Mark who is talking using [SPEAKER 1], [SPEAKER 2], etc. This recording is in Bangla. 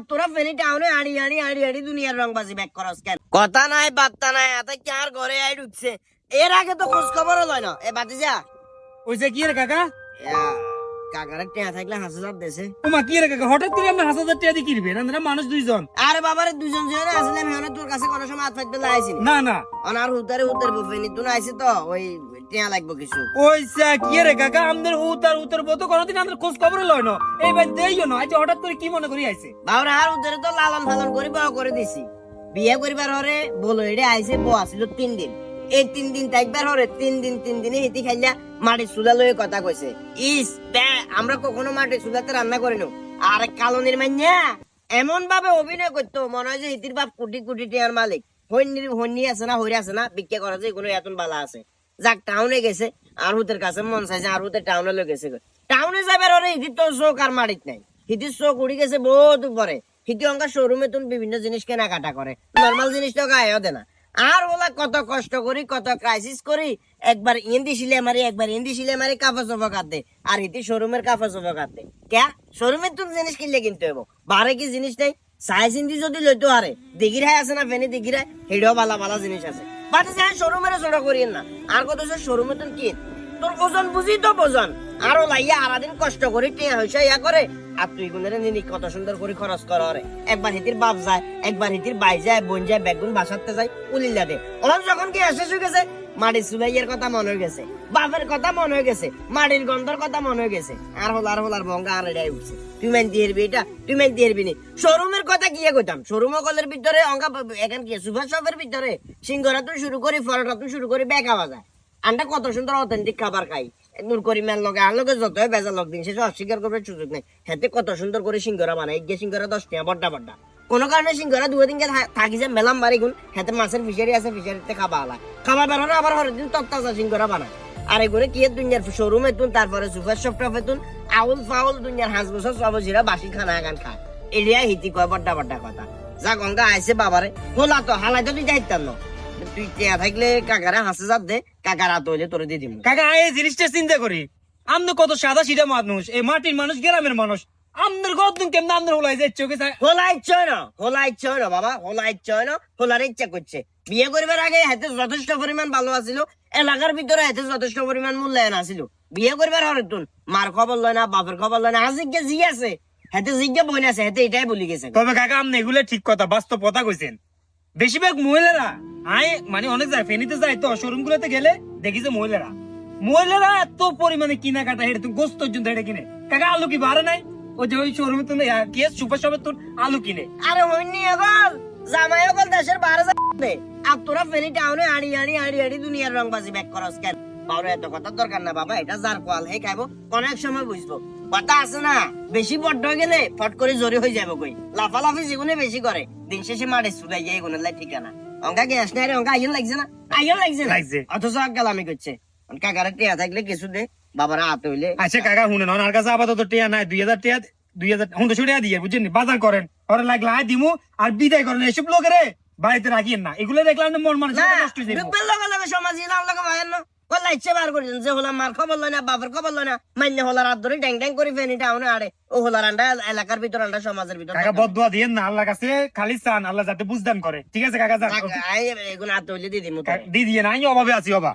[SPEAKER 1] আর তোরা ফেনি টাউনে আড়ি আড়ি আড়ি আড়ি দুনিয়ার রংবাজি ব্যাক করস কেন? কথা নাই বার্তা নাই এত কার ঘরে আই ঢুকছে? এর আগে তো খোঁজ খবরও লয় না। এ বাতিজা।
[SPEAKER 2] ওইসে কি রে কাকা?
[SPEAKER 1] কাকারে টেয়া থাকলে হাসি যাত দেশে
[SPEAKER 2] ওমা কি রে কাকা? হঠাৎ করে হাজার হাজার দিয়ে কিনবেন আমরা মানুষ দুইজন।
[SPEAKER 1] আরে বাবারে দুজন জনে আসলে আমি তোর কাছে কোনো সময় হাত ফাইতে লাইছি
[SPEAKER 2] না না।
[SPEAKER 1] অনার হুতারে হুতার বুফেনি তুই আইছি তো? ওই টেয়া লাগবো কিছু।
[SPEAKER 2] ওইসা কি রে কাকা? আমাদের উতার উত্তর বলতো কোনোদিন আমাদের খোঁজ খবর লয় না। এই ভাই দেইও না আজ হঠাৎ করে কি মনে করি আইছে?
[SPEAKER 1] বাবরা আর উতারে তো লালন ফালন করে বড় করে দিছি। বিয়ে করিবার হরে বলো এটা আইছে বউ তিন দিন। এই তিন দিন থাকবার হরে তিন দিন তিন দিনে হিতি খাইলা মাটির চুলা লয়ে কথা কইছে। ইস আমরা কখনো মাটির চুলাতে রান্না করিনো আর কালনির মাইয়া এমন ভাবে অভিনয় করতো মনে হয় যে হিতির বাপ কোটি কোটি টিয়ার মালিক। হন্যির হন্যি আছে না হইরে আছে না বিক্রি করা যে কোনো এতন বালা আছে। যাক টাউনে গেছে। আর হুতের কাছে মন চাইছে আর হুতের টাউনে লয়ে গেছে টাউনে যাবার হরে হিতির তো চোখ আর মাটিত নাই। হিতির চোখ উড়ি গেছে বহুত উপরে। হিতি অঙ্কা শোরুমে তুমি বিভিন্ন জিনিস কেনাকাটা করে। নর্মাল জিনিস তো গায়েও দেয় না। আর ওলা কত কষ্ট করি, কত ক্রাইসিস করি, একবার ইন্দি সিলে মারি, একবার ইন্দি সিলে মারি, কাপড় চোপড় কাটতে আর হিতি শোরুমের কাপড় চোপড় কাটতে কে শোরুমের তুমি জিনিস কিনলে কিনতে হব বারে কি জিনিস নেই? সাইজ ইন্দি যদি লইতো আরে দিঘির হাই আছে না ফেনি দিঘির হাই হেডেও বালা বালা জিনিস আছে। যাই শোরুমের জোড়া করিয়েন না। আর কত শোরুমে তো কিন তোর ওজন বুঝি তো বোঝন। আরও লাইয়া আরাদিন কষ্ট করে টিয়া হইসা ইয়া করে। আর তুই গুণের নিনি কত সুন্দর করে খরচ কর রে। একবার হিতির বাপ যায়, একবার হিতির বাই যায়, বোন যায়, বেগুন বাসাতে যায়, উলিল্লা দে। ওর যখন কি এসে গেছে মাটির সুলাইয়ের কথা মনে হয়ে গেছে, বাপের কথা মনে হয়ে গেছে, মাটির গন্ধর কথা মনে হয়ে গেছে। আর হলার হলার ভঙ্গা আর এটাই উঠছে। তুই মেন এটা তুই মেন নি। শোরুমের কথা কি কইতাম? শোরুম ভিতরে এখান কি, সুভাষ শপের ভিতরে? সিঙ্গরা তুই শুরু করি ফলটা তুই শুরু করি, বেকা বাজা। আন্ডা কত সুন্দর অথেন্টিক খাবার খাই। নূর করি মেল লগে, আর লগে যত বেজা লগ দিন শেষে অস্বীকার করবে সুযোগ নেই। হাতে কত সুন্দর করে সিঙ্গরা বানাই গিয়ে সিঙ্গরা দশ টাকা বড্ডা বড্ডা। কোনো কারণে সিঙ্গরা দুই দিনকে থাকি যে মেলাম বাড়ি গুণ, হাতে মাছের ফিশারি আছে, ফিশারিতে খাবা আলা। খাবার বেরোনো আবার হরের দিন তত্তাজা সিঙ্গরা বানায়। আর এগুলো কি দুনিয়ার শোরুমে তুন তারপরে সুপার শপটপে তুন আউল ফাউল দুনিয়ার হাঁস বছর সব জিরা বাসি খানা গান খায়। এরিয়া হিতি কয় বড্ডা বড্ডা কথা। যা গঙ্গা আইছে বাবারে, হোলা তো, হালাই তো তুই যাইতাম না। তুই টিয়া থাকলে কাকারে হাসে যাত দে কাকার হাত হইলে তোরে দিয়ে দিব
[SPEAKER 2] কাকা, এই জিনিসটা চিন্তা করি। আমনে কত সাদা সিধা মানুষ, এই মাটির মানুষ, গ্রামের মানুষ। ঘর তুমি কেমন আমনের হলাই চোখে চা-
[SPEAKER 1] হোলা ইচ্ছা হয় না হোলা ইচ্ছা হয় না বাবা হোলা ইচ্ছা হয় না। হোলার ইচ্ছা করছে। বিয়ে করিবার আগে হাতে যথেষ্ট পরিমাণ ভালো আছিল এলাকার ভিতরে হাতে যথেষ্ট পরিমাণ মূল্যায়ন আছিল। বিয়ে করিবার হরে তুন মার খবর লয় না বাপের খবর লয় না আজিকে জি আছে হাতে জিজ্ঞা বই আছে হাতে এটাই বলি গেছে।
[SPEAKER 2] তবে কাকা আমনে এগুলো ঠিক কথা বাস্তব কথা কইছেন। বেশিরভাগ মহিলারা আয় মানে অনেক যায় ফেনিতে যায় তো শোরুম গুলোতে গেলে দেখি যে মহিলারা। মহিলারা এত পরিমাণে কিনা কাটা হেঁটে তুমি গোস্ত পর্যন্ত হেঁটে কিনে। কাকা আলু কি বাড়ে নাই? ওই যে ওই শোরুমে তুমি কি সুপার শপে তুমি আলু কিনে।
[SPEAKER 1] আরে হইনি এখন জামাই এখন দেশের বাইরে যাবে আর তোরা ফেনি টাউনে আড়ি আড়ি আড়ি আড়ি দুনিয়ার রংবাজি ব্যাক করস কেন? এত দরকার না বাবা এটা যার কোয়াল হে খাইবো অনেক সময় বুঝব। কথা আছে না বেশি বড্ড গেলে ফট করে জোরে হয়ে যাবে কই? লাফালাফি জীবনে বেশি করে। দিন শেষে মারে সুলাই যায় এগুলো লাই ঠিকানা। অঙ্কা গ্যাস নাই রে অঙ্কা আইন লাগছে না? আইন লাগছে
[SPEAKER 2] লাগছে।
[SPEAKER 1] অথচ আগালামি করছে। কাকারে টিয়া থাকলে কিছু দে। বাবারা হাত হইলে।
[SPEAKER 2] আচ্ছা কাকা শুনেন ওনার কাছে আপাতত টিয়া নাই দুই হাজার টিয়া দুই হাজার টাকা দিয়ে বুঝছেন? বাজার করেন ওরা লাগলে আয় দিমু আর বিদায় করেন এসব লোকেরে বাড়িতে রাখিয়েন না। এগুলো দেখলাম মন মানুষ নষ্ট হয়ে যাবে
[SPEAKER 1] লগে লগে সমাজ ইলার লগে ভাইয়ের না। কল্লা ইচ্ছে বার করেছেন যে হলা মার খবর লয় না বাপের খবর লয় না হলার হাত ধরে ড্যাং ড্যাং করে ফেনি টাউনে আড়ে। ও হলার আন্ডা এলাকার ভিতর আন্ডা সমাজের ভিতর
[SPEAKER 2] কাকা বদুয়া দিয়েন না আল্লাহ কাছে খালি চান আল্লাহ যাতে বুঝদান করে। ঠিক আছে কাকা যান
[SPEAKER 1] এগুলো হাত হইলে দিয়ে দিমু
[SPEAKER 2] কা- দি দিয়ে না আমি অভাবে আছি বাবা